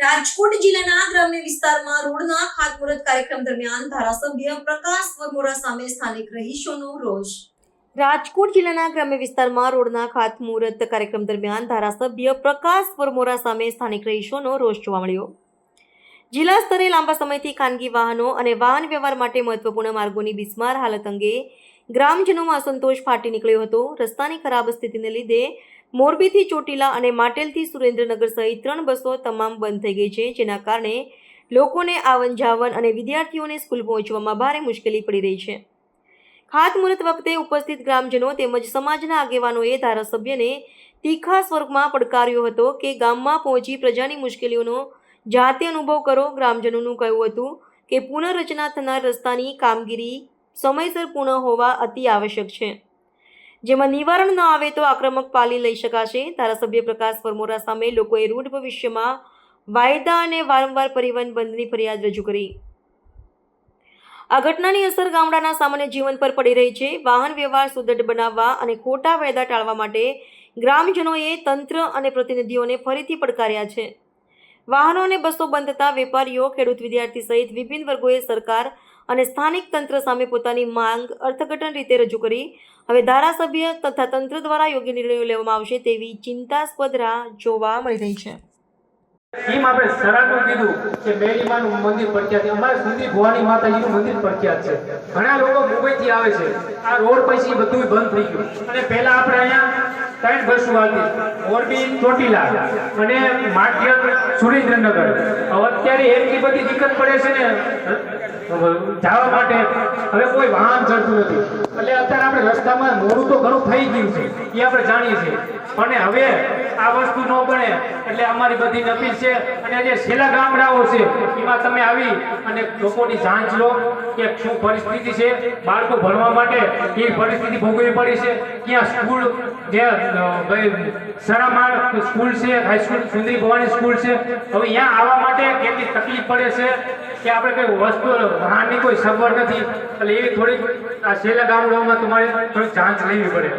રાજકોટ જિલ્લાના ગ્રામ્ય વિસ્તારમાં રોડના ખાતમુહૂર્ત કાર્યક્રમ દરમિયાન ધારાસભ્ય પ્રકાશ વરમોરા સામે સ્થાનિક રહીશોનો રોષ. રાજકોટ જિલ્લાના ગ્રામ્ય વિસ્તારમાં રોડના ખાતમુહૂર્ત કાર્યક્રમ દરમિયાન ધારાસભ્ય પ્રકાશ વરમોરા સામે સ્થાનિક રહીશોનો રોષ જોવા મળ્યો. જિલ્લા સ્તરે લાંબા સમયથી ખાનગી વાહનો અને વાહન વ્યવહાર માટે મહત્વપૂર્ણ માર્ગોની બિસ્માર હાલત અંગે ગ્રામજનોમાં અસંતોષ ફાટી નીકળ્યો હતો. રસ્તાની ખરાબ સ્થિતિને લીધે મોરબીથી ચોટીલા અને માટેલથી સુરેન્દ્રનગર સહિત ત્રણ બસો તમામ બંધ થઈ ગઈ છે, જેના કારણે લોકોને આવન જાવન અને વિદ્યાર્થીઓને સ્કૂલ પહોંચવામાં ભારે મુશ્કેલી પડી રહી છે. ખાતમુહૂર્ત વખતે ઉપસ્થિત ગ્રામજનો તેમજ સમાજના આગેવાનોએ ધારાસભ્યને તીખા સ્વરૂપમાં પડકાર્યો હતો કે ગામમાં પહોંચી પ્રજાની મુશ્કેલીઓનો જાતે અનુભવ કરો, ગ્રામજનોનું કહ્યું હતું કે પુનઃરચના થનાર રસ્તાની કામગીરી સમયસર પૂર્ણ હોવા અતિ આવશ્યક છે. જેમાં નિવારણ ન આવે તો આક્રમક પાલી લઈ શકાશે. ધારાસભ્ય પ્રકાશ પરમોરા સામે લોકોએ રૂઢ ભવિષ્યમાં વાયદા અને વારંવાર પરિવહન બંધની ફરિયાદ રજૂ કરી. આ ઘટનાની અસર ગામડાના સામાન્ય જીવન પર પડી રહી છે. વાહન વ્યવહાર સુદૃઢ બનાવવા અને ખોટા વાયદા ટાળવા માટે ગ્રામજનોએ તંત્ર અને પ્રતિનિધિઓને ફરીથી પડકાર્યા છે. વાહનો અને બસો બંધ થતાં વેપારીઓ, ખેડૂત વિદ્યાર્થી સહિત વિભિન્ન વર્ગોએ સરકાર અને સ્થાનિક તંત્ર સામે પોતાની માંગ અર્થઘટન રીતે રજૂ કરી. હવે ધારાસભ્ય તથા તંત્ર દ્વારા યોગ્ય નિર્ણયો લેવામાં આવશે તેવી ચિંતાસ્પદ રાહ જોવા મળી રહી છે. એમ આપણે સરાનું કીધું કે મેરીમાનું મંદિર પ્રખ્યાત છે. અમારે સુધી ભવાની માતાજીનું મંદિર પ્રખ્યાત છે. ઘણા લોકો મુંબઈથી આવે છે. આ રોડ પછી બધું બંધ થઈ ગયું. અને પહેલા આપણે અહીંયા ત્રણ ચોટીલા અને માટિયલ સુરેન્દ્રનગર. અત્યારે એટલી બધી દિક્કત પડે છે ને જવા માટે હવે કોઈ વાહન ચડતું નથી. એટલે અત્યારે આપણે રસ્તામાં મોડું તો ઘણું થઈ ગયું છે. એ આપણે જાણીએ છીએ. અને હવે આ વસ્તુ ન બને. એટલે અમારી બધી અપીલ છે અને જે છેલ્લા ગામડાઓ છે, એમાં તમે આવી અને લોકોની જાંચ લો કે શું પરિસ્થિતિ છે. બાળકો ભણવા માટે એ પરિસ્થિતિ ભોગવવી પડી છે. ક્યાં સ્કૂલ જે સરામાળ સ્કૂલ છે high school Sundari Bhavani school છે. હવે અહીંયા આવવા માટે કેટલી તકલીફ પડે છે કે આપણે કઈ વસ્તુ વાહનની કોઈ સગવડ નથી. એટલે એવી થોડીક આ છેલ્લા ગામડાઓમાં તમારે થોડીક જાંચ લેવી પડે.